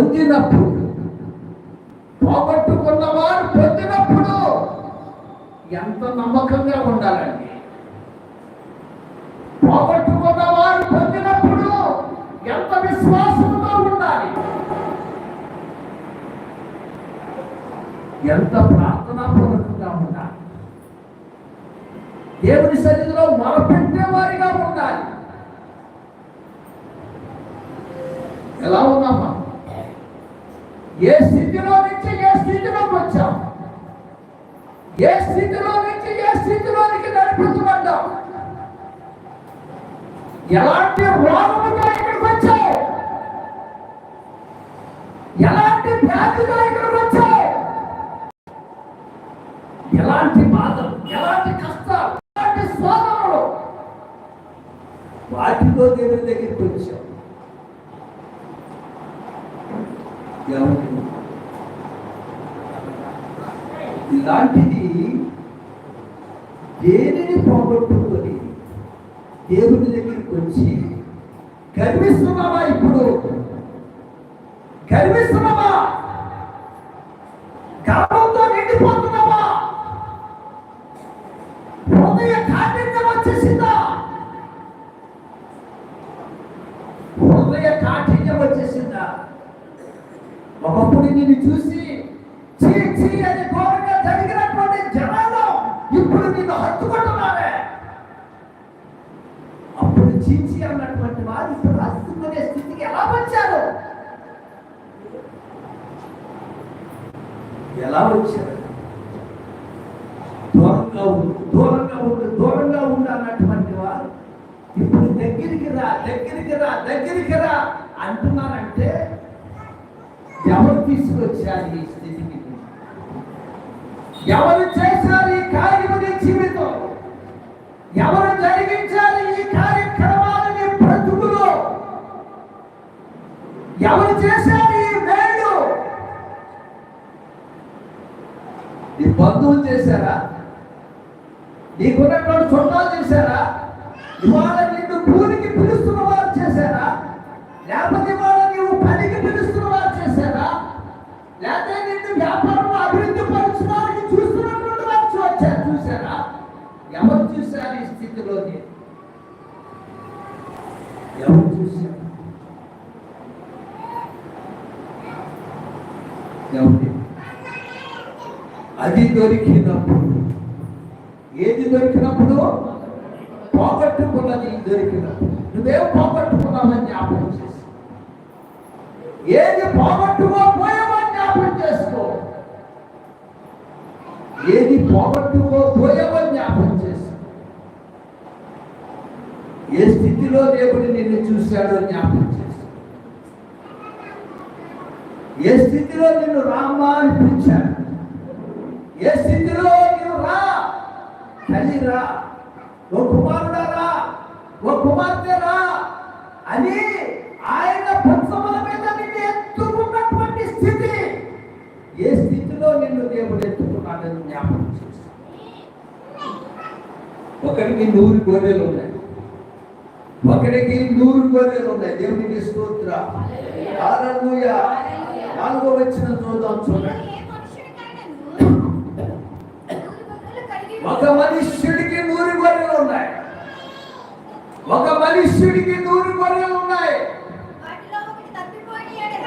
పొందినప్పుడు పోగొట్టుకున్నవారు పొందినప్పుడు ఎంత నమ్మకంగా ఉండాలండి? పోగొట్టుకున్నవారు పొందినప్పుడు ఎంత విశ్వాసంతో ఉండాలి? ఎంత ప్రార్థనాపూర్వకంగా ఉండాలి? దేవుని సన్నిధిలో మొరపెట్టే వారిగా ఉండాలి. ఎలా ఉన్నామా? ఏ స్థితిలో నుంచి ఏ స్థితిలోకి వచ్చాం ఏ స్థితిలో నుంచి ఏ స్థితిలోనికి నడిపించబడ్డాం ఎలాంటి రోగముతో ఇక్కడికి వచ్చావు? ఎలాంటి వ్యాధితో ఇక్కడికి వచ్చావు? ఎలాంటి బాధలు ఎలాంటి కష్టాలు ఎలాంటి శోధనలు? వాటితో దేవుని దగ్గరికి వచ్చావు. ఏమండి? ఇలాంటిది దేనిని పోగొట్టుకొని దేవుని దగ్గరికి వచ్చి గర్విస్తున్నావా ఇప్పుడు? గర్విస్తున్నావా గర్వంతో నిండిపోతున్నావా? హృదయ కాఠిన్యం వచ్చేసిందా? హృదయ కాఠిన్యం వచ్చేసిందా? ఒకప్పుడు నిన్ను చూసి చీ చీ అని ఘోరంగా జరిగినటువంటి జనాలు ఇప్పుడు నిన్ను హత్తుకుంటున్నారే. అప్పుడు చీచి అన్నటువంటి వారు ఇప్పుడు హత్తుకునే స్థితికి ఎలా వచ్చారు? ఎలా వచ్చారు? దూరంగా ఉండు దూరంగా ఉండు దూరంగా ఉండు అన్నటువంటి వారు ఇప్పుడు దగ్గరికి రా దగ్గరికి రా దగ్గరికి రా అంటున్నారంట. తీసుకొచ్చారు ఈ స్థితికి ఎవరు చేశారు ఈ కార్యము నీ జీవితం? ఎవరు జరిగించారు ఈ కార్యక్రమాలని బ్రతుకులో? ఎవరు చేశారు ఈ మేలు? నీ బంధువులు చేశారా? నీకున్నటువంటి చుట్టాలు చేశారా? ఇవాళ ఎవరు చూశారు ఈ స్థితిలో నేను ఎవరు చూశారు ఎవరు అది దొరికినప్పుడు ఏది దొరికినప్పుడు? పోగొట్టుకున్నది దొరికినప్పుడు. నువ్వేం పోగొట్టుకున్నావని జ్ఞాపకం చేసి ఏది పోగొట్టుకో పోయావని జ్ఞాపకం చేసుకో. ఏది పోగొట్టుకో పోయావని జ్ఞాపకం చేసుకో ఏ స్థితిలో దేవుడు నిన్ను చూశాడో జ్ఞాపకం చేసుకో ఏ స్థితిలో నిన్ను రామ్మా అని పిలిచాడు. ఏ స్థితిలో నీవు రా తల్లి రా ఓ కుమారుడా రా ఓ కుమార్తె రా అని ఆయన పుస్తముల మీద నిన్ను ఎత్తుకున్నటువంటి స్థితి ఏ స్థితిలో నిన్ను దేవుడు ఎత్తుకున్నాడని జ్ఞాపకం చేసి ఒకరికి నూరు గొర్రెలు ఉన్నాయి. ఒకరికి నూరు గొర్రెలు ఉన్నాయి. దేవునికి స్తోత్ర. హల్లెలూయా. నాలుగో వచ్చిన చూద్దాం చూడండి. ఒక మనుష్యుడికి నూరు గొర్రెలు ఉన్నాయి. ఒక మనుష్యుడికి నూరు గొర్రెలు ఉన్నాయి.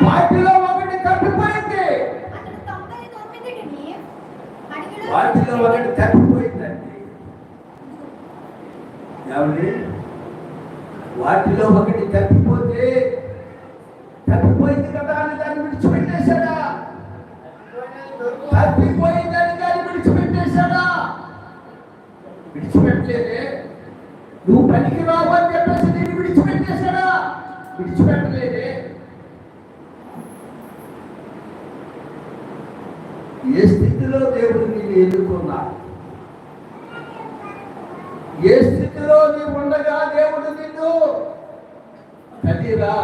వాటిలో ఒకటి తప్పిపోయింది. వాటిలో ఒకటి తప్పిపోయిందండి. ఏమండి వాటిలో ఒకటి తప్పిపోతే తప్పిపోయింది కదా అని దాన్ని విడిచిపెట్టేశాడా? తప్పిపోయిందని దాన్ని విడిచిపెట్టేశాడా? విడిచిపెట్టలేదే. నువ్వు పనికి రావు అని చెప్పేసి నేను విడిచిపెట్టేశాడా? విడిచిపెట్టలేదే. ఏ స్థితిలో దేవుడు నేను ఎదుర్కొన్నా ఏ స్థితిలో దేవుడు ఉండగా దేవుడు నిన్ను తల్లిరా.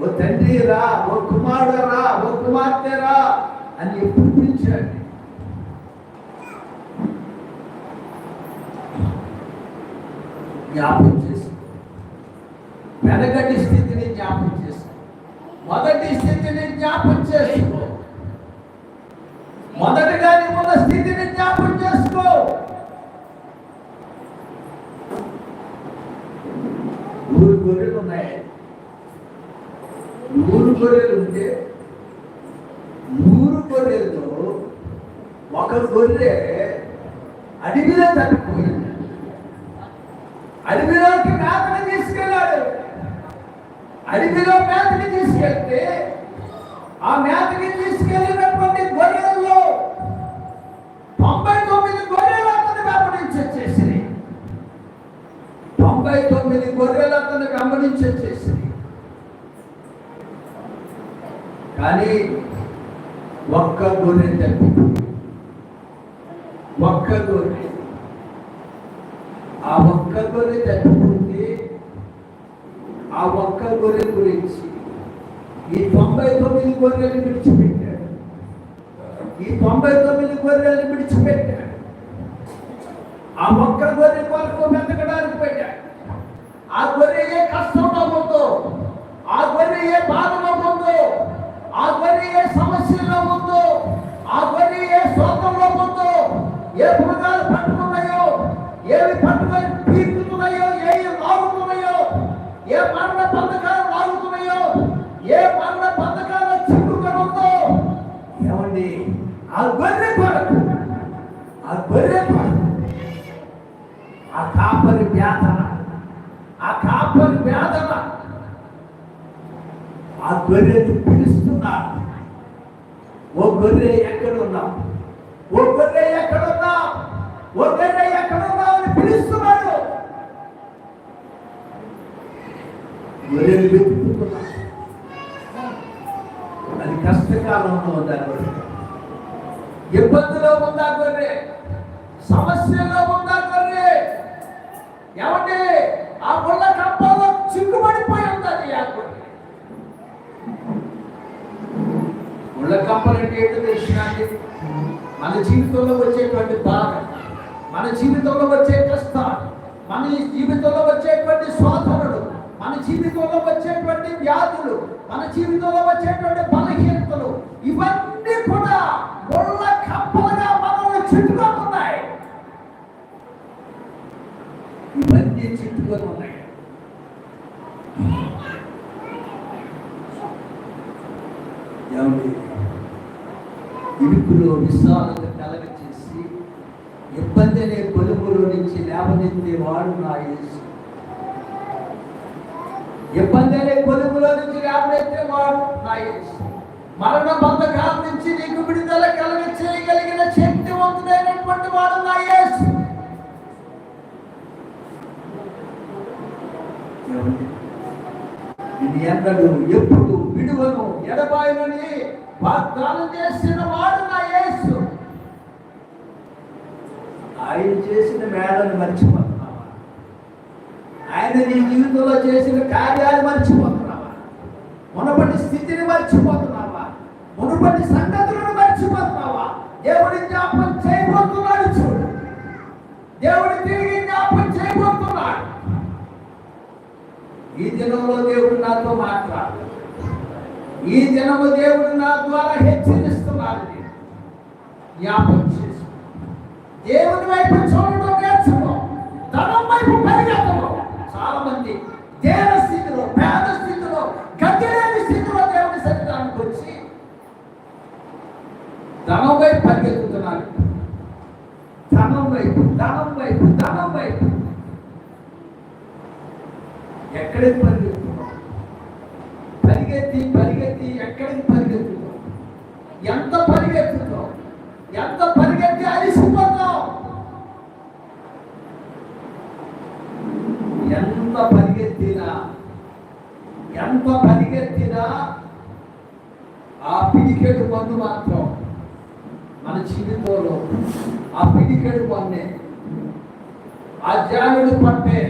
ఓ తండ్రి రా ఓ కుమారుడు రా ఓ కుమార్తె రా అని ఎప్పుడు పిలిచాడు? జ్ఞాపకం చేసి వెనకటి స్థితిని జ్ఞాపకం చేసి మొదటి స్థితిని జ్ఞాపం చేసుకో. మొదటిగా నీవు ఉన్న స్థితిని జ్ఞాపం చేసుకో. నూరు గొర్రెలు ఉన్నాయి. నూరు గొర్రెలు ఉంటే నూరు గొర్రెలతో ఒక గొర్రె అడవిలో తప్పిపోయింది. అడవిలోకి మేతని తీసుకెళ్ళాడు. అడవిలో మేతని తీసుకెళ్తే ఆ మేతకి తీసుకెళ్ళినటువంటి గొర్రెలు తొంభై తొమ్మిది గొర్రెలు అతను వెంబడించి వచ్చేసినాయి తొంభై తొమ్మిది గొర్రెలు అతను గమనించేసి కానీ ఒక్క గొర్రె తప్పిపోయింది. ఒక్క గొర్రె. ఆ ఒక్క గొర్రె తప్పిపోతే ఆ ఒక్క గొర్రె గురించి ఈ తొంభై తొమ్మిది గొర్రెలు విడిచిపెట్టాడు. ఈ తొంభై తొమ్మిది గొర్రెలు విడిచిపెట్టాడు. ఆ ఒక్క గొర్రె కొరకు ఆ గొర్రె ఏ కష్టంలో ఉందో ఆ గొర్రె ఏ బాధలో ఉందో గొర్రెను పిలుస్తున్నాడు ఓ గొర్రె ఎక్కడున్నావు ఓ గొర్రె ఎక్కడున్నావు ఓ గొర్రె ఎక్కడున్నావు అని పిలుస్తున్నాడు. గొర్రెలు వెతుకుతున్నాడు అది కష్టకాలంలో ఉందా గొర్రె? ఇబ్బందిలో ఉందా గొర్రె? సమస్యలో ఉందా గొర్రె? ఎవరు ఆ ముళ్ళ కంపంలో చిక్కుబడిపోయి ఉంది ఆ గొర్రె ముళ్ళ కంపలంటే ఏంటో తెలిసినండి మన జీవితంలో వచ్చేటువంటి బాధ మన జీవితంలో వచ్చే కష్టాలు మన జీవితంలో వచ్చేటువంటి శోధనలు మన జీవితంలో వచ్చేటువంటి వ్యాధులు మన జీవితంలో వచ్చేటువంటి బలహీనతలు ఇవన్నీ కూడా ముళ్ళ కప్పలుగా మనల్ని చుట్టుకొని ఇవన్నీ చుట్టుకొని ఉన్నాయి. ఏమండి? ఇరుకులో విశాలత కలగ చేసి ఇబ్బంది అనే కొలుపులో నుంచి లేవనెత్తే వాడు నా యేసు. ఇబ్బంది అనే కొలుపులో నుంచి లేవనెత్తే వాడు నా యేసు. మరణ బంధకాల నుంచి నీకు విడుదల కలగ చేయగలిగిన శక్తివంతుడైనటువంటి వాడు నా యేసు. ఏమండి? ఎప్పుడు విడువను ఎడబాయనని వాగ్దానం చేసిన వాడు నా యేసు. ఆయన చేసిన మేడను మర్చిపోతున్నావా? ఆయన నీ జీవితంలో చేసిన కార్యాలు మర్చిపోతున్నావా? మునపటి స్థితిని మర్చిపోతున్నావా? మునుపటి సంగతులను మర్చిపోతున్నావా? దేవుడి జ్ఞాపం చేయబోతున్నాడు చూడు. దేవుడి తిరిగి జ్ఞాపం చేయబోతున్నాడు. ఈ దినంలో దేవుడు నాతో మాట్లాడు. ఈ దినము దేవుడు నా ద్వారా హెచ్చరిస్తున్నాడు నేను. జ్ఞాపకం చేసుకో. దేవుని వైపు చూడడం నేర్చుకో. ధనం వైపు పరిగెత్తడం చాలా మంది దేవ స్థితిలో పేద స్థితిలో గతి లేని స్థితిలో దేవుని సన్నిధానికి వచ్చి ధనం వైపు పరిగెత్తుతున్నారు. ధనం వైపు ధనం వైపు ధనం వైపు. ఎక్కడికి పరిగెత్తున్నాం పరిగెత్తి ఎక్కడికి పరిగెత్తుతాం ఎంత పరిగెత్తుతాం ఎంత పరిగెత్తి అలిసిపోతాం ఎంత పరిగెత్తినా ఎంత పరిగెత్తినా ఆ పిడికెడు మందు మాత్రం మన జీవితంలో ఆ పిడికెడు పన్నే ఆ జానుడు పట్టే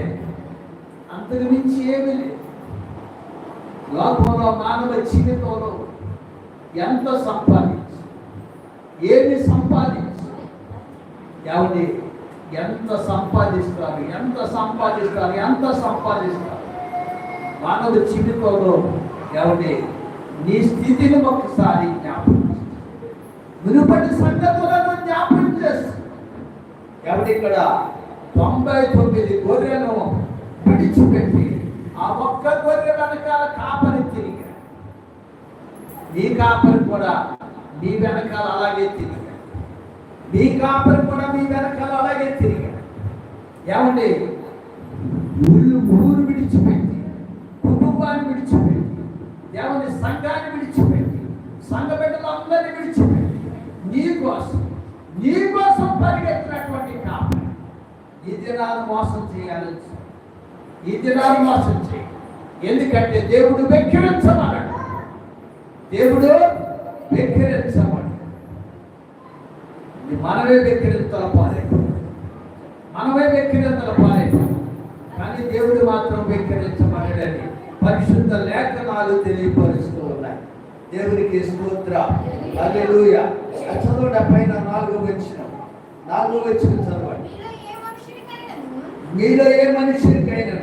అంతకు మించి ఏమీ లేదు. లోకంలో మానవ జీవితంలో ఎంత సంపాది ఏమి సంపాదించు? ఎవరి ఎంత సంపాదిస్తారు? ఎంత సంపాదిస్తారు? ఎంత సంపాదిస్తారు? మానవ జీవితంలో ఎవరి నీ స్థితిని ఒకసారి జ్ఞాపకం మునుపటి సంగతులను జ్ఞాపకం చేస్తూ ఇక్కడ తొంభై తొమ్మిది గొర్రెను విడిచిపెట్టి ఆ ఒక్క గొర్రె వెనకాల కాపరి తిరిగి నీ కాపరి కూడా మీ వెనకాల అలాగే తిరిగాడు మీ కాపరి కూడా మీ వెనకాల అలాగే తిరిగాడు ఏమండి? ఊళ్ళు ఊరు విడిచిపెట్టి కుటుంబాన్ని విడిచిపెట్టి ఏమండి? సంఘాన్ని విడిచిపెట్టి సంఘ బిడ్డలందరినీ విడిచిపెట్టి నీ కోసం నీ కోసం పరిగెత్తినటువంటి కాపరి. ఈ దినాలు మోసం చేయాలని ఈ దినాలు మోసం చేయాలి. ఎందుకంటే దేవుడు వెక్కిరించమన్నాడు. దేవుడు వెక్కిరించమన్నాడు ఇది మనమే వెక్కిరింతల పాలేదు మనమే వెక్కిరింతల పాలేదు కానీ దేవుడు మాత్రం వెక్కిరించమన్నాడని పరిశుద్ధ లేఖనాలు తెలియపరుస్తూ ఉన్నాయి. దేవునికి స్తోత్ర. అదెలుయ చదువు డెబ్బై ఆ నాలుగో వచ్చిన. నాలుగో వచ్చిన చదవండి. మీలో ఏ మనిషికైనా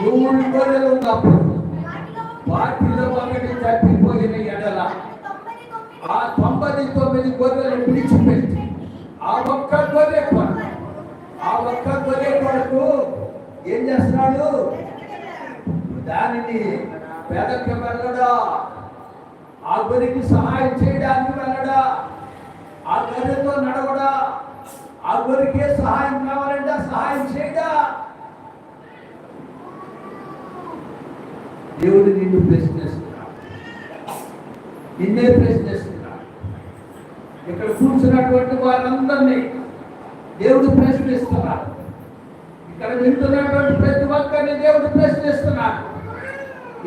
మీలో గొర్రెలు ఉన్నప్పుడు వాటిలో ఒకటి తప్పిపోయిన ఎడల ఆ తొంభై తొమ్మిది గొర్రెలు విడిచిపెట్టి. ఆ ఒక్క గొర్రె కొరకు ఆ ఒక్క గొర్రె కొరకు ఏం చేస్తున్నాడు? దానిని వెనక్కి వెళ్ళడా? ఆ గొర్రెకి సహాయం చేయడానికి వెళ్ళడా? ఆ గొర్రెతో నడవడా? ఆ గొర్రెకే సహాయం కావాలంటే సహాయం చేయడా? దేవుడు నిన్ను ప్రశ్నిస్తున్నాడు. నిన్నే ప్రశ్నిస్తున్నాడు. ఇక్కడ కూర్చున్నటువంటి వారందరినీ దేవుడు ప్రశ్నిస్తున్నాడు ఇక్కడ వింటున్నటువంటి ప్రతి ఒక్కరిని దేవుడు ప్రశ్నిస్తున్నాడు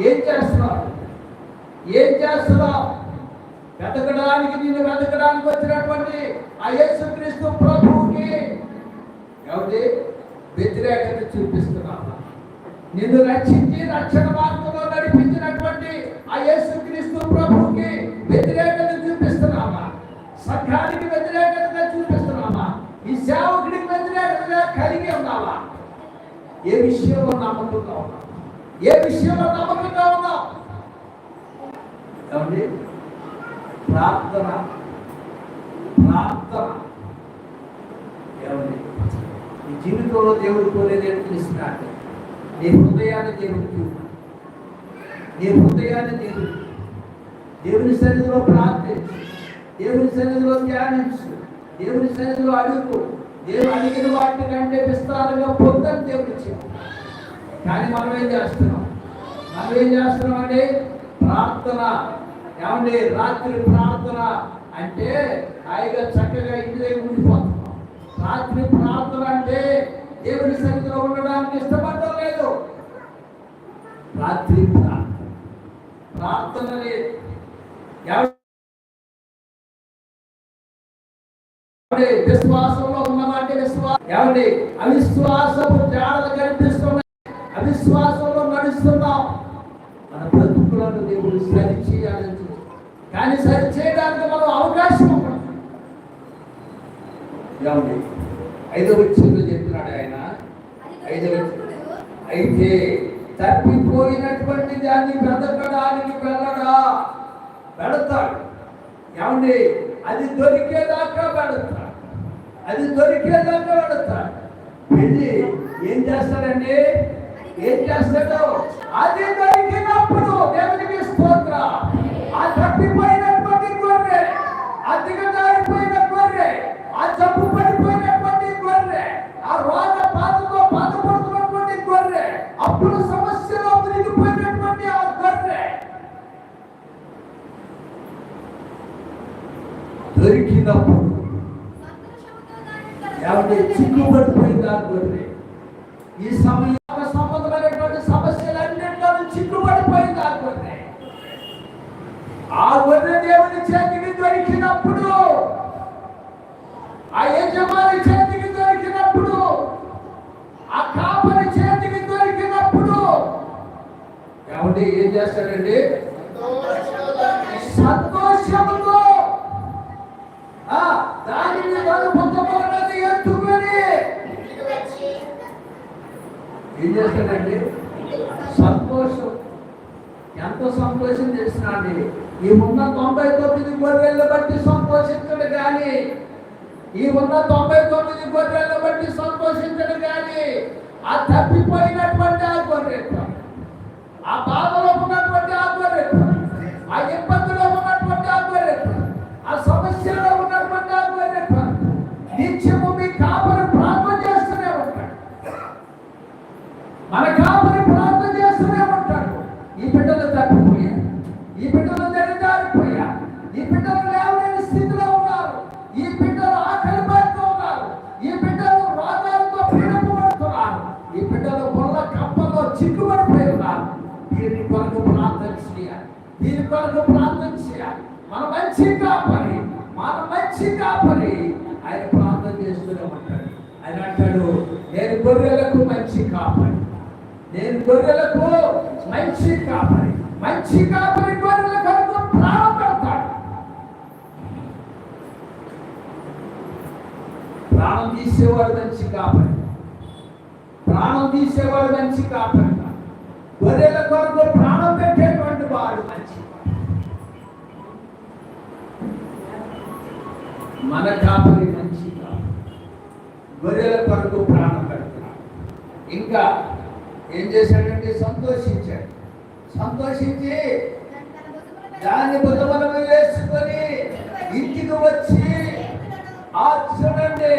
ఏం చేస్తున్నావు? ఏం చేస్తున్నావు? వెతకడానికి నిన్ను వెతకడానికి వచ్చినటువంటి ఆ యేసుక్రీస్తు ప్రభువుకి ఎవరి వ్యతిరేకత చూపిస్తున్నావు? నిన్ను రక్షించి రక్షణ మార్గంలో నడిపించిన ఏ విషయంలో నమ్మకంగా ఉన్నావు? ఏ విషయంలో నమ్మకంగా ఉన్నావు? ఏమండి? ప్రార్థన ప్రార్థన. ఏమండి? నీ జీవితంలో దేవుడు కోరేది ఏంటి తెలిసినట్టు నీ హృదయాన్ని దేవుడికి నీ హృదయాన్ని దేవుడు దేవుని సన్నిధిలో ప్రార్థించు. దేవుని సన్నిధిలో ధ్యానించు. దేవుని సన్నిధిలో అడుగు. దేవుడు అడిగిన వాటి కంటే విస్తారంగా పొందని దేవుడు చెప్పు కానీ మనం ఏం చేస్తున్నాం? మనం ఏం చేస్తున్నాం అంటే ప్రార్థన. ఏమండి? రాత్రి ప్రార్థన అంటే హాయిగా చక్కగా ఇంటి దగ్గర ఉండిపోతున్నాం. రాత్రి ప్రార్థన అంటే దేవుని సన్నిధిలో ఉండడానికి ఇష్టపడటం లేదు. రాత్రి ప్రార్థన. ప్రార్థన లేదు. ఏమండి? అవిశ్వాసపు జాడలు కనిపిస్తున్నాయి. అవిశ్వాసంలో నడుస్తున్నాం. మన బ్రతుకులను దేవుడు సరి చేయాలని కానీ సరి చేయడానికి మనం అవకాశం ఏమండి? ఐదవ వచ్చిందో చెప్తున్నాడు ఆయన. ఐదవ అయితే తప్పిపోయినటువంటి దాన్ని బ్రతకడానికి వెళ్ళడా పెడతాడు ఏమండి? అది దొరికేదాకా పెడతాడు అది దొరికే దాంట్లో వెళతాడు వెళ్ళి ఏం చేస్తాడండి? ఏం చేస్తాడు? అది దొరికినప్పుడు ఏం చేస్తాడండి సంతోషం. ఎంత సంతోషం చేస్తున్నాడు ఈ ఉన్న తొంభై తొమ్మిది గొర్రెలను బట్టి సంతోషించడు కానీ ఈ ఉన్న తొంభై తొమ్మిది గొర్రెలను బట్టి సంతోషించడు కానీ ఆ తప్పిపోయినటువంటి ఆ గొర్రె ఆ బాధలో ఉన్నటువంటి ఆ గొర్రె ఆ ఇబ్బంది ప్రార్థన చేయాలి దీని కొరకు ప్రార్థన చేయాలి. మన మంచి కాపరి మన మంచి కాపరి ఆయన ప్రార్థన చేస్తూనే ఉంటాడు. ఆయన అంటాడు నేను గొర్రెలకు మంచి కాపరి నేను గొర్రెలకు మంచి కాపరి మంచి కాపరి గొర్రెల కొరకు ప్రాణం పెడతాడు ప్రాణం తీసేవాడు మంచి కాపరి ప్రాణం తీసేవాడు మంచి కాపరి గొర్రెల కొరకు ప్రాణం పెట్టే వాడు మంచి మన కాపరి మంచి కాదు. గొర్రెల కొరకు ప్రాణం పెడుతున్నాడు. ఇంకా ఏం చేశాడంటే సంతోషించాడు. సంతోషించి దాన్ని బుధముల వేసుకొని ఇంటికి వచ్చి ఆ చూడండి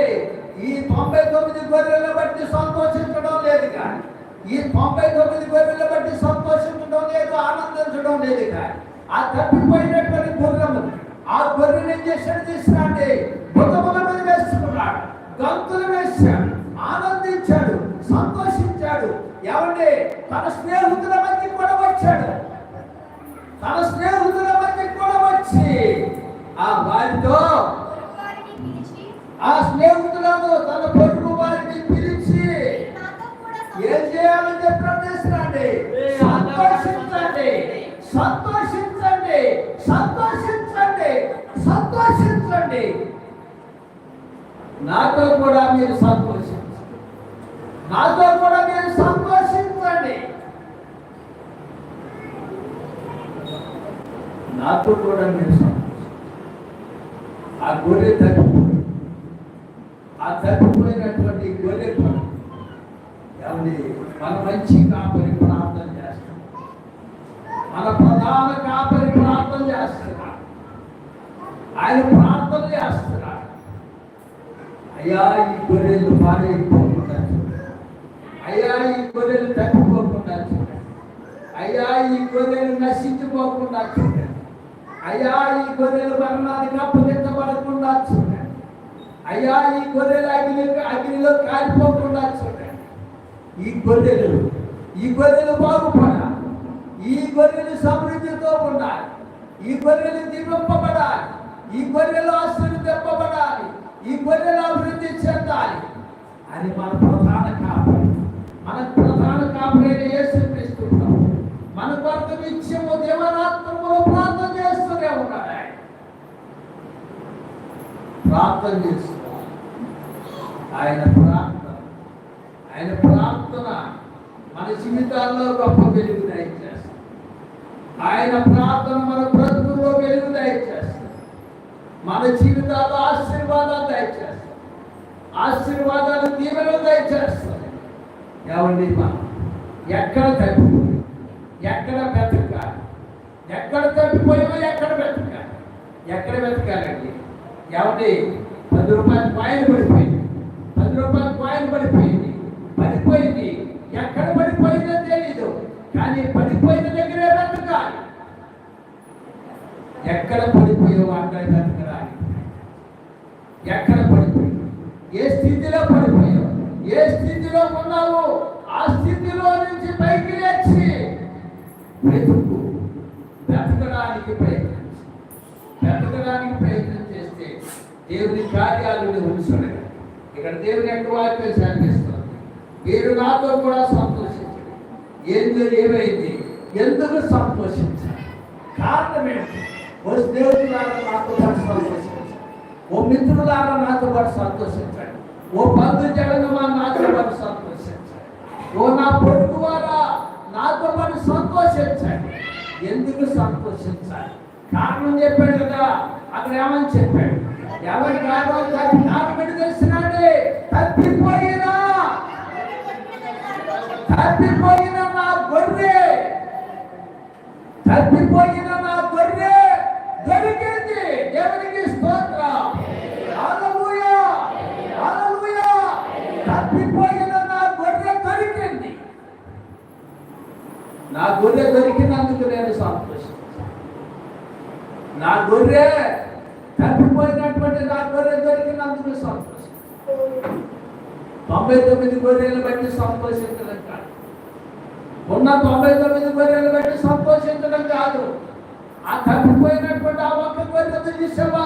ఈ తొంభై తొమ్మిది గొర్రెల బట్టి సంతోషించడం లేదు కానీ ఈ తొంభై తొమ్మిది గొర్రెల బట్టి సంతోషించడం లేదు ఆనందించడం లేదు కానీ ఆ తప్పిపోయినటువంటి గుర్రము ఆ గొర్రెని ఏం చేశాడు తీసుకురండి బుధముల మీద వేసుకున్నాడు గంతులు వేశాడు ఆనందించాడు సంతోషించాడు. ఏమండి తన స్నేహితుల మధ్య కూడా వచ్చాడు. తన స్నేహితుల మధ్య కూడా వచ్చి ఆ వారితో ఆ స్నేహితులను తన పొరుగు వారిని ఏం చేయాలని చెప్పి ప్రశ్నిస్తున్నాండి సంతోషించండి. సంతోషించండి. సంతోషించండి. సంతోషించండి. నాతో కూడా మీరు సంతోషించండి. నాతో కూడా మీరు సంతోషించండి. నాతో కూడా మీరు సంతోషించండి. ఆ గొర్రె తప్పిపోయి ఆ తప్పిపోయినటువంటి గొర్రె పని మన మంచి కాపరి ప్రార్థన చేస్తాడు. మన ప్రధాన కాపరి ప్రార్థన చేస్తున్నాడు ఆయన ప్రార్థన చేస్తున్నాడు అయ్యా ఈ గొర్రెలు పాడైపోకుండా అయ్యా ఈ గొర్రెలు తప్పిపోకుండా అయ్యా ఈ గొర్రెలు నశించిపోకుండా చూడండి. అయ్యా ఈ గొర్రెలు మరణానికి అప్పగించబడకుండా చూడండి. అయ్యా ఈ గొర్రెలు అగ్ని అగ్నిలో కాలిపోకుండా చూడండి. ఈ గొర్రెలు ఈ గొర్రెలు బాగుపడాలి. ఈ గొర్రెలు సమృద్ధితో ఉండాలి. ఈ గొర్రెలు దీపింపబడాలి ఈ గొర్రెలు ఆశీర్వదింపబడాలి ఈ గొర్రెలు అభివృద్ధి చెందాలి. అది మన ప్రధాన కాపరి. మన ప్రధాన కాపరి అయిన యేసుక్రీస్తు మన కొరకు నిత్యము దేవరాత్మములో ప్రార్థన చేస్తూనే ఉన్నాడు. ప్రార్థన చేస్తున్నాడు. ఆయన ప్రార్థన మన జీవితాల్లో గొప్ప వెలుగు దయచేస్తుంది ఆయన ప్రార్థన మన బ్రతుకుల్లో వెలుగు దయచేస్తుంది మన జీవితాల్లో ఆశీర్వాదాలు దయచేస్తుంది ఆశీర్వాదాలు దీవెనలు దయచేస్తుంది ఏమండి మనం ఎక్కడ తప్పిపోయి? ఎక్కడ బ్రతకాలి? ఎక్కడ తప్పిపోయామో ఎక్కడ బ్రతకాలి? ఎక్కడ బ్రతకాలండి? ఏమండి? పది రూపాయలు కాయిన్ పడిపోయింది. పది రూపాయలు కాయిన్ పడిపోయింది. పడిపోయింది. ఎక్కడ పడిపోయిందో తెలీదు కానీ పడిపోయిన దగ్గరే బ్రతకాలి ఎక్కడ పడిపోయావు అక్కడ బ్రతకరాలి ఎక్కడ పడిపోయావు ఏ స్థితిలో పడిపోయావు? ఏ స్థితిలో ఉన్నావు? ఆ స్థితిలో నుంచి పైకి లేచి బ్రతుకు బ్రతకడానికి ప్రయత్నం బ్రతకడానికి ప్రయత్నం చేస్తే దేవుని కార్యాలను ఉంచడు ఇక్కడ దేవుని ఎక్కడ వాక్యం శాంతిస్తుంది మీరు నాతో కూడా సంతోషించండి ఎందుకు ఏమైంది? ఎందుకు సంతోషించాలి? కారణం ఏంటి ఓ స్నేహితులారా నాతో పాటు సంతోషించండి. ఓ మిత్రులారా నాతో పాటు సంతోషించండి. ఓ బంధు జగన్మా నాతో పాటు సంతోషించండి. ఓ నా పొడుగు వారా నాతో పాటు సంతోషించండి. ఎందుకు సంతోషించాలి? కారణం చెప్పాడు కదా. అక్కడ ఏమని చెప్పాడు? ఎవరి కారణం కారణం ఏంటి తెలిసినాడే తప్పిపోయినా తప్పిపోయిన నా గొర్రె తప్పిపోయిన నా గొర్రె దొరికింది దేవునికి స్తోత్రం హల్లెలూయా హల్లెలూయా తప్పిపోయిన నా గొర్రె దొరికింది నా గొర్రె దొరికినందుకు నేను సంతోషం నా గొర్రె తప్పిపోయినటువంటి నా గొర్రె దొరికినందుకు సంతోషం తొంభై తొమ్మిది గొర్రెలు బట్టి సంతోషించడం కాదు ఉన్న తొంభై తొమ్మిది గొర్రెలు బట్టి సంతోషించడం కాదు ఆ తప్పిపోయినటువంటి ఆ ఒక్క గొర్రె చూసావా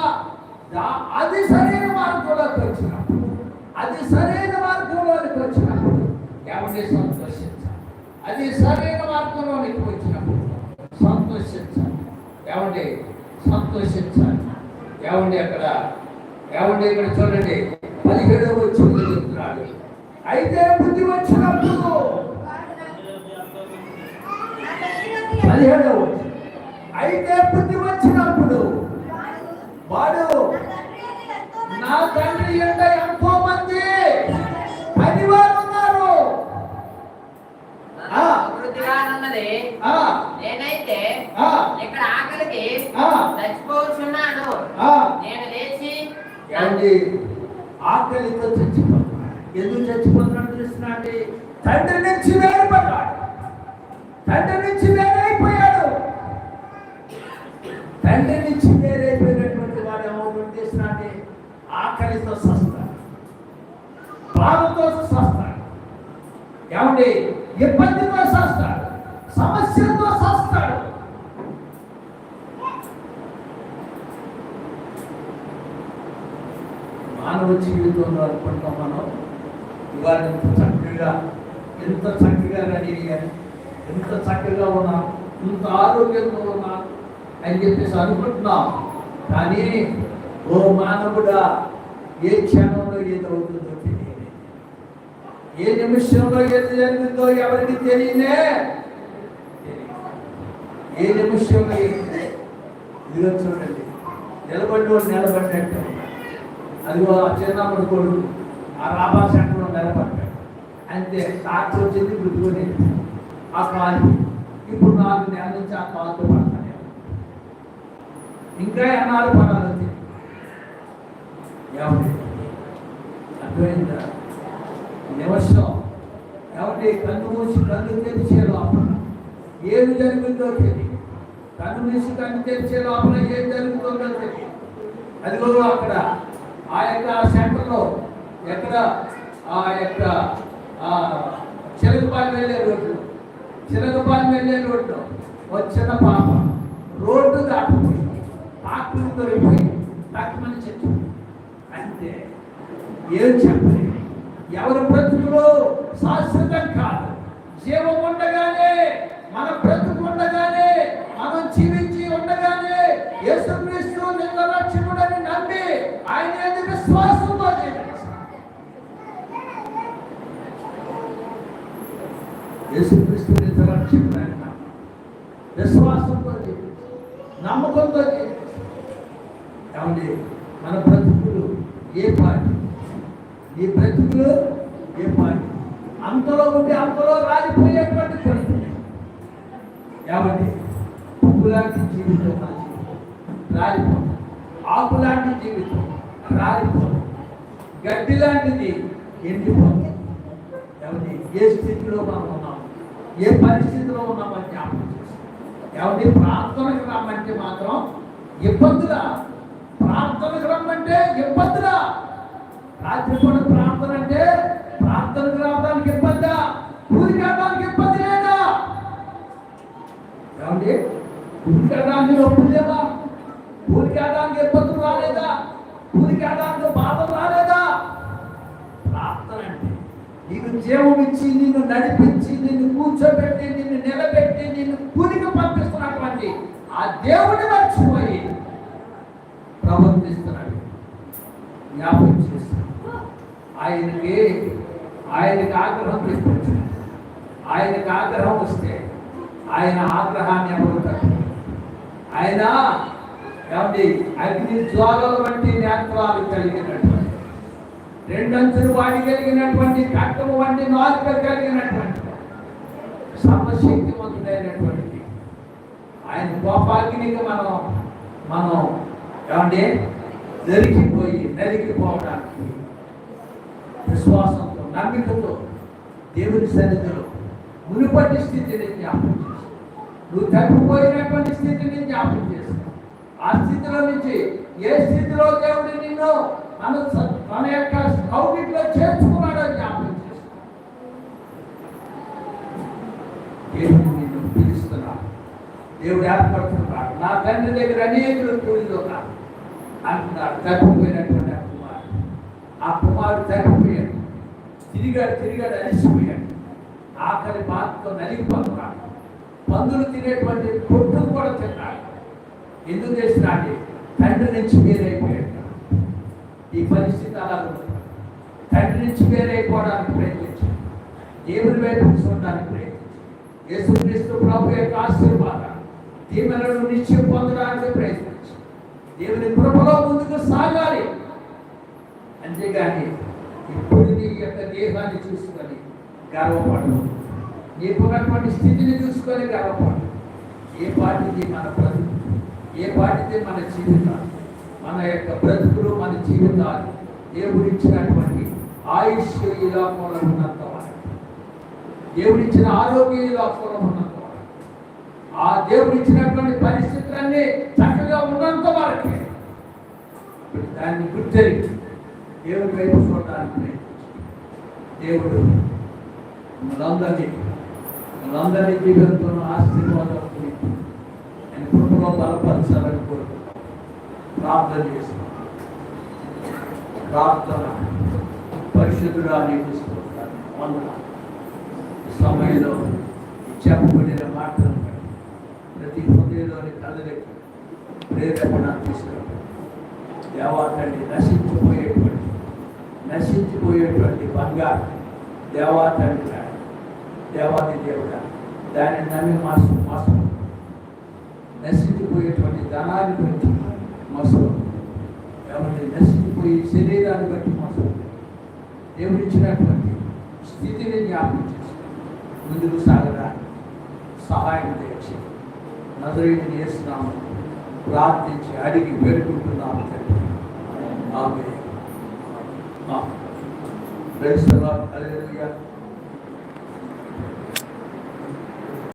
దా- అది సరైన మార్గంలోకి వచ్చినప్పుడు అది సరైన మార్గంలోనికి వచ్చినప్పుడు ఎవరిని సంతోషించాలి అది సరైన మార్గంలోనికి వచ్చినప్పుడు సంతోషించాలి ఏమండి సంతోషించాలి. ఏమండి అక్కడ? ఏమండి ఇక్కడ చూడండి. పదిహేడవ వచ్చి చెప్తున్నాడు అయితే బుద్ధి వచ్చినప్పుడు పదిహేడవ అయితే బుద్ధి వచ్చినప్పుడు వాడు నా తండ్రి ఎంట ఎంతో మంది పనివారు ఉన్నారు. నేనైతే ఇక్కడ. చచ్చిపోతున్నాను. ఆ. నేను లేచి ఏమండి? ఆకలితో చచ్చిపోతున్నాడు ఎందుకు చచ్చిపోతున్నాడు తెలుస్తున్నాండి తండ్రి నుంచి వేరుపడ్డాడు. తండ్రి నుంచి వేరైపోయాడు. తండ్రి నుంచి వేరైపోయినటువంటి వాడు ఏమవుతుంది చేస్తున్నాడు ఆకలితో సస్తాడు. బాధతో సస్తాడు. ఏమండి? ఇబ్బందితో సస్తాడు సమస్యలతో సస్తాడు మానవ జీవితంలో అనుకుంటాం మనం ఇవాళ ఎంత చక్కగా ఎంత చక్కగా రెడీ అయ్యాను ఎంత చక్కగా ఉన్నా ఇంత ఆరోగ్యంగా ఉన్నా అని చెప్పేసి అనుకుంటున్నాం. కానీ ఓ మానవుడా ఏ క్షణంలో ఏదవుతుందో తెలియదు ఏ నిమిషంలో ఏది జరిగిందో ఎవరికి తెలియనే ఏ నిమిషంలో ఏది ఇదిగో చూడండి. నిలబడి నిలబడినట్టు. అదిగో చిన్నప్పుడు కొడుకు ఆ రాబా సెంటర్లో నిలబడ్డాడు. అంతే టార్చ్ వచ్చింది గుర్తుకొని ఆ కాలు ఇప్పుడు నాలుగు నెలల నుంచి ఆ కాలుతో పడతాను ఇంకా ఎన్నాళ్ళు పడాలి ఏమండి? అర్థమైందా? నిమిషం. ఏమండి? కన్ను మూసి కన్ను తెరిచే లోపల ఏది జరిగిందో తెలియదు. కన్ను మూసి కన్ను తెరిచే లోపల ఏం జరుగుతుందో తెలియదు. అదిగో అక్కడ ఆ యొక్క సెంటర్లో ఎక్కడ ఆ యొక్క చిలకపాలెం వెళ్ళే రోడ్డు. చిలకపాలెం వెళ్ళే రోడ్డు ఒక చిన్న పాప రోడ్డు దాటిపోయి ఆకులు దొరికిపోయి తక్కువని చెట్టు అంతే. ఏం చెప్పలేదు ఎవరి బ్రతుకులో శాశ్వతం కాదు. జీవం ఉండగానే మన బ్రతుకు ఉండగానే మనం జీవించి ఉండగానే యేసుక్రీస్తు నిన్న రక్షకుడని నమ్మి ఆయన మీద విశ్వాసంతో జీవించాలి యేసుక్రీస్తు నిన్న విశ్వాసంతో జీవించాలి నమ్మకంతో జీవించాలి ఏమండి మన బ్రతుకులు ఏ పాటి ఈ బ్రతుకులు ఏ పాటి అంతలో ఉంటే అంతలో రాలిపోయేటువంటి పరిస్థితి. ఏమండి పువ్వు లాంటి జీవితం మన జీవితం. రాలిపోతుంది ఆకు లాంటి జీవితం. రాలిపోతుంది గడ్డి లాంటిది ఎండిపోతుంది ఏమండి ఏ స్థితిలో మనం ఉన్నాం ఏ పరిస్థితి ఉన్నామని జ్ఞాపకం చేసుకోండి ఏమండి ప్రార్థనకు రమ్మంటే మాత్రం ఇబ్బందులా ప్రార్థనకు రమ్మంటే ఇబ్బందులా రాత్రి పూట ప్రార్థన అంటే ప్రార్థనకు రావడానికి ఇబ్బందా? ఊరికి వెళ్ళడానికి ఇబ్బంది లేదా? ఏమండి? ఊరికి వెళ్ళడానికి నొప్పి లేదా? ఊరికి వెళ్ళడానికి ఇబ్బందులు రాలేదా? ఊరికి వెళ్ళడానికి బాధలు రాలేదా? ప్రార్థన అంటే నీకు జీవం ఇచ్చి నిన్ను నడిపించి నిన్ను కూర్చోబెట్టి నిన్ను నిలబెట్టి నిన్ను కూలికి పంపిస్తున్నటువంటి ఆ దేవుని మర్చిపోయి ప్రవర్తిస్తున్నాడు. జ్ఞాపకం చేస్తున్నాడు. ఆయనకి ఆయనకి ఆగ్రహం తెప్పించాడు ఆయనకి ఆగ్రహం వస్తే ఆయన ఆగ్రహాన్ని ఎవరు ఆయన ఏమండి అగ్ని జ్వాలల వంటి నేత్రాలు కలిగినటువంటి రెండంచులు వాడి కలిగినటువంటి కట్టము వంటి నాలుక కలిగినటువంటి సర్వశక్తివంతుడైనటువంటి ఆయన కోపాగ్నికి మనం మనం ఏమంటే నరికిపోయి నరికిపోవడానికి విశ్వాసంతో నమ్మికతో దేవుని సన్నిధిలో మునుపటి స్థితిని జ్ఞాపకం చేసి నువ్వు తప్పిపోయినటువంటి స్థితిని జ్ఞాపకం చేసి ఆ స్థితిలో నుంచి ఏ స్థితిలో దేవుడు నిన్ను మన తన యొక్క కౌగిట్లో చేర్చుకున్నాడో జ్ఞాపకం చేసి దేవుడు నిన్ను పిలుస్తున్నాడు దేవుడు ఏర్పడుతున్నాడు నా తండ్రి దగ్గర అనేకులు కూలిలో ఉన్నారు. అంటున్నాడు తప్పిపోయినటువంటి ఆ కుమారుడు. ఆ కుమారుడు తప్పిపోయాడు. తిరిగాడు తిరిగాడు అలిసిపోయాడు. ఆఖరి బాధతో నలిగిపోతున్నాడు. పందులు తినేటువంటి పొట్టును కూడా తిన్నాడు. ఎందుకు చేసినాడు తండ్రి నుంచి వేరైపోయాడు. ఈ పరిస్థితి అలా తండ్రి నుంచి వేరైపోవడానికి ప్రయత్నించాడు. దేవుని వైపు చూడడానికి ప్రయత్నించాడు. యేసుక్రీస్తు ప్రభు యొక్క ఆశీర్వాదం దీవెనలను నిశ్చయం పొందడానికి ప్రయత్నించాడు దేవుని కృపలో ముందుకు సాగాలి. అంతేగాని ఇప్పుడు నీ యొక్క దేహాన్ని చూసుకొని గర్వపడు నీకున్నటువంటి స్థితిని చూసుకొని గర్వపడు ఏ పాటిది మన బ్రతుకు? ఏ పాటిది మన జీవితాలు? మన యొక్క బ్రతుకులు మన జీవితాలు దేవుడిచ్చినటువంటి ఆయుష్ ఈ లోకంలో ఉన్నంత దేవుడిచ్చిన ఆరోగ్యం ఈ ఉన్నంత వరకు. ఆ దేవుడిచ్చినటువంటి పరిస్థితులన్నీ చక్కగా ఉన్నంత వరకే. దాన్ని గుర్తెరిగి దేవుడి వైపు చూడడానికి దేవుడు మనందరినీ మనందరి జీవితంలో ఆశీర్వాదం పొంది ఆయన కృపలో బలపరచాలని కోరుకుంటాం ప్రార్థన చేస్తున్నాను ప్రార్థన పరిశుద్ధుడా నీకు వందనాలు. ఈ సమయంలో ఈ చెప్పబడిన మాటలను బట్టి ప్రతి హృదయంలోని కళ్ళకి ప్రేరేపణ తీసుకురావాలి దేవా తండ్రి నశించిపోయేటువంటి నశించిపోయేటువంటి బంగారు దేవా తండ్రి దేవాది దేవుడా దాన్ని నమ్మి మాసం మాసం. నశించిపోయేటువంటి ధనాన్ని బట్టి మోసం. కాబట్టి నశించిపోయే శరీరాన్ని బట్టి మోసం. దేవుడు ఇచ్చినటువంటి స్థితిని జ్ఞాపకం చేసి ముందుకు సాగడానికి సహాయం తెచ్చి నజరేయుని చేస్తున్నాము ప్రార్థించి అడిగి వేడుకుంటున్నాము తండ్రి. ఆమె ప్రైజ్